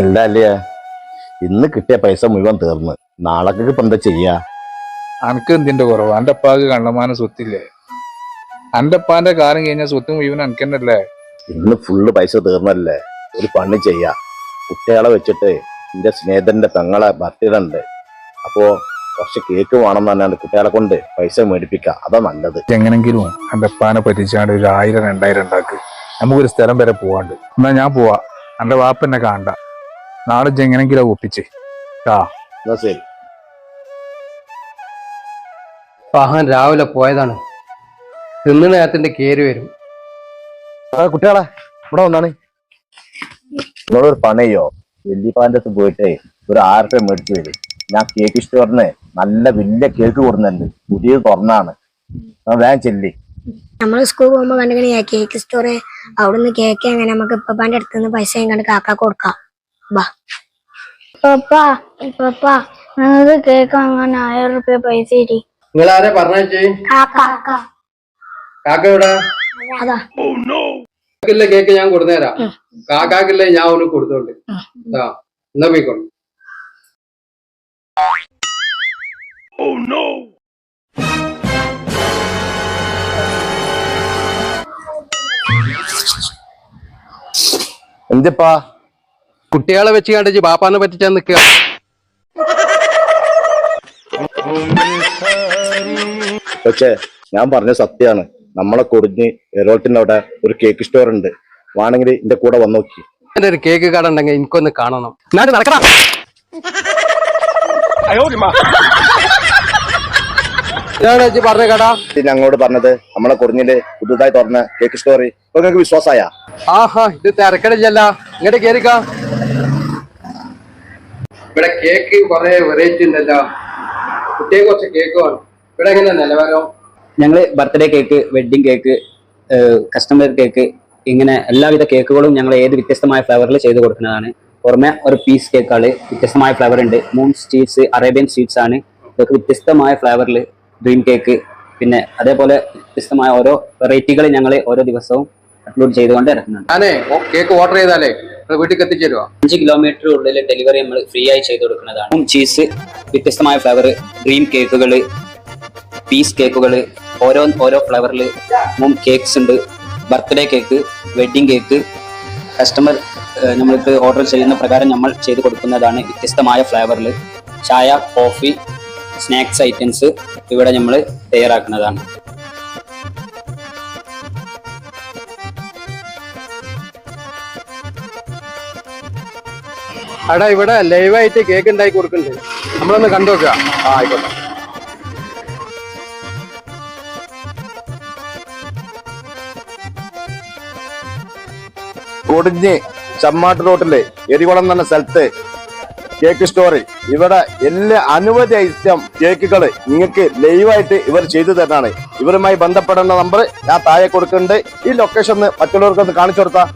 എന്താ അല്ലേ? ഇന്ന് കിട്ടിയ പൈസ മുഴുവൻ തീർന്ന്. നാളേക്ക് ഇപ്പൊ എന്താ ചെയ്യാ? അനക്ക് എന്തിന്റെ കുറവ്? അന്റെ അപ്പാക്ക് കണ്ടമാനം സ്വത്തില്ലേ? അന്റെ അപ്പാന്റെ കാലം കഴിഞ്ഞാൽ സ്വത്ത് മുഴുവൻ അനക്കന്നല്ലേ? ഇന്ന് ഫുള്ള് പൈസ തീർന്നല്ലേ? ഒരു പണി ചെയ്യാ. കുട്ടികളെ വെച്ചിട്ട് എന്റെ സ്നേഹിതന്റെ പെങ്ങളെ ബർത്ത്ഡേ ഉണ്ട്. അപ്പോ കുറച്ച് കേക്ക് വേണം തന്നെയാണ് കുട്ടികളെ കൊണ്ട് പൈസ മേടിപ്പിക്കുക അതാ നല്ലത്. എങ്ങനെങ്കിലും എന്റെ അപ്പാനെ പറ്റിച്ചാണ്ട് ഒരു ആയിരം രണ്ടായിരം ഉണ്ടാക്ക്. നമുക്കൊരു സ്ഥലം വരെ പോവാണ്ട്. എന്നാ ഞാൻ പോവാ. എന്റെ വാപ്പ എന്നെ കാണണ്ട. നാളെ എങ്ങനെങ്കിലും ഒപ്പിച്ച് ആ ശരി. പഹൻ രാവിലെ പോയതാണ്. തിന്നണ നേരത്തിന്റെ കേറി വരും. ആ, കുട്ടികളെ ഇവിടെ വന്നാണ്. നിങ്ങളൊരു പണിയോ വല്യപ്പാന്റെ അടുത്ത് പോയിട്ട് ഒരു ആറ് രൂപ മേടിച്ചു വരും. ഞാൻ കേക്ക് ഇഷ്ടപ്പെടുന്നേ നല്ല വലിയ കേക്ക് കൊടുക്കുന്നുണ്ട്. പുതിയത് തുറന്നാണ്. വേഗം ചെല്ലി. നമ്മൾ സ്കൂൾ പോകുമ്പോ കണ്ടെങ്കിൽ കേക്ക് സ്റ്റോറ് അവിടുന്ന് കേക്ക് അങ്ങനെ നമുക്ക് ഇപ്പപ്പാന്റെ അടുത്ത് നിന്ന് പൈസ കണ്ട് കാക്ക കൊടുക്കാം. ബാ പപ്പാ പപ്പാ ഞങ്ങൾക്ക് കേക്ക് അങ്ങനെ ആയിരം റുപ്യ പൈസ ഇരി നിങ്ങൾ ആരെ പറഞ്ഞേ കാക്ക. കാക്ക എവിടെ? അതാ. കാക്കില്ല കേക്ക് ഞാൻ കൊടുന്നേരാം. കാക്കാക്കില്ല ഞാൻ ഒന്ന് കൊടുത്തോണ്ട്. ആ എന്നാ പോയിക്കോളൂ. എന്തിപ്പാ? കുട്ടികളെ വെച്ച് കണ്ടിച്ച് ബാപ്പാനെ പറ്റിച്ചാൻ നിക്കുക പക്ഷേ ഞാൻ പറഞ്ഞ സത്യമാണ് നമ്മളെ കൊടിഞ്ഞ് എറോട്ടിന്റെ അവിടെ ഒരു കേക്ക് സ്റ്റോർ ഉണ്ട്. വേണമെങ്കിൽ എന്റെ കൂടെ വന്നു നോക്കി. എന്റെ ഒരു കേക്ക് കട ഉണ്ടെങ്കിൽ എനിക്കൊന്ന് കാണണം. നടക്കണം ഇതാണ് പറഞ്ഞ കട ഞങ്ങളോട് പറഞ്ഞത് നമ്മളെ കുറഞ്ഞിൽ പുതുതായി തുറന്ന കേക്ക് സ്റ്റോറി ഇപ്പൊ നിങ്ങൾക്ക് വിശ്വാസായ. ആഹാ ഇത് തിരക്കടില്ല ഇങ്ങോട്ട് കേറിക്കാ. ഇവിടെ കേക്ക് കുറെ വെറൈറ്റി ഉണ്ടല്ലോ. കുട്ടിയെ കുറച്ച് കേക്ക് വേണം. ഇവിടെ എങ്ങനെ നിലവാരം? ഞങ്ങൾ birthday cake wedding cake customer cake ഇങ്ങനെ എല്ലാവിധ കേക്കുകളും ഞങ്ങൾ ഏത് വ്യത്യസ്തമായ ഫ്ലേവറിൽ ചെയ്ത് കൊടുക്കുന്നതാണ്. പുറമെ ഒരു പീസ് കേക്കുകൾ വ്യത്യസ്തമായ ഫ്ലേവർ ഉണ്ട്. മൂൺ സ്റ്റീറ്റ്സ് അറേബ്യൻ സ്റ്റീറ്റ്സ് ആണ്. ഇതൊക്കെ വ്യത്യസ്തമായ ഫ്ലേവറിൽ ഡ്രീം കേക്ക് പിന്നെ അതേപോലെ വ്യത്യസ്തമായ ഓരോ വെറൈറ്റികൾ ഞങ്ങൾ ഓരോ ദിവസവും അപ്ലോഡ് ചെയ്തുകൊണ്ട് ഇറക്കുന്നുണ്ട്. ഞാനേ കേക്ക് ഓർഡർ ചെയ്താലേ വീട്ടിൽ അഞ്ച് കിലോമീറ്റർ ഉള്ളിൽ ഡെലിവറി നമ്മൾ ഫ്രീ ആയി ചെയ്ത് കൊടുക്കുന്നതാണ്. ചീസ് വ്യത്യസ്തമായ ഫ്ലേവർ ഡ്രീം കേക്കുകൾ പീസ് കേക്കുകൾ ഓരോ ഓരോ ഫ്ലേവറിൽ മൂന്ന് കേക്ക്സ് ഉണ്ട്. Birthday cake wedding cake customer നമ്മൾക്ക് ഓർഡർ ചെയ്യുന്ന പ്രകാരം നമ്മൾ ചെയ്ത് കൊടുക്കുന്നതാണ് വ്യത്യസ്തമായ ഫ്ലേവറിൽ ചായ കോഫി സ്നാക്സ് ഐറ്റംസ് ഇവിടെ നമ്മൾ തയ്യാറാക്കുന്നതാണ്. അവിടെ ഇവിടെ ലൈവായിട്ട് കേക്ക് ഉണ്ടാക്കി കൊടുക്കുന്നുണ്ട് നമ്മളൊന്ന് കണ്ടു നോക്കുക ആ ആയിക്കോട്ടെ. കൊടിഞ്ഞ് ചമ്മാട്ട് റോട്ടിലെ എരികുളം എന്ന സ്ഥലത്ത് കേക്ക് സ്റ്റോറിൽ ഇവിടെ എല്ലാ അനവധി ഐറ്റം കേക്കുകൾ നിങ്ങൾക്ക് ലൈവായിട്ട് ഇവർ ചെയ്തു തരുന്നതാണ് ഇവരുമായി ബന്ധപ്പെടേണ്ട നമ്പർ ഞാൻ താഴെ കൊടുക്കുന്നുണ്ട്. ഈ ലൊക്കേഷൻ മറ്റുള്ളവർക്കൊന്ന് കാണിച്ചു കൊടുത്താൽ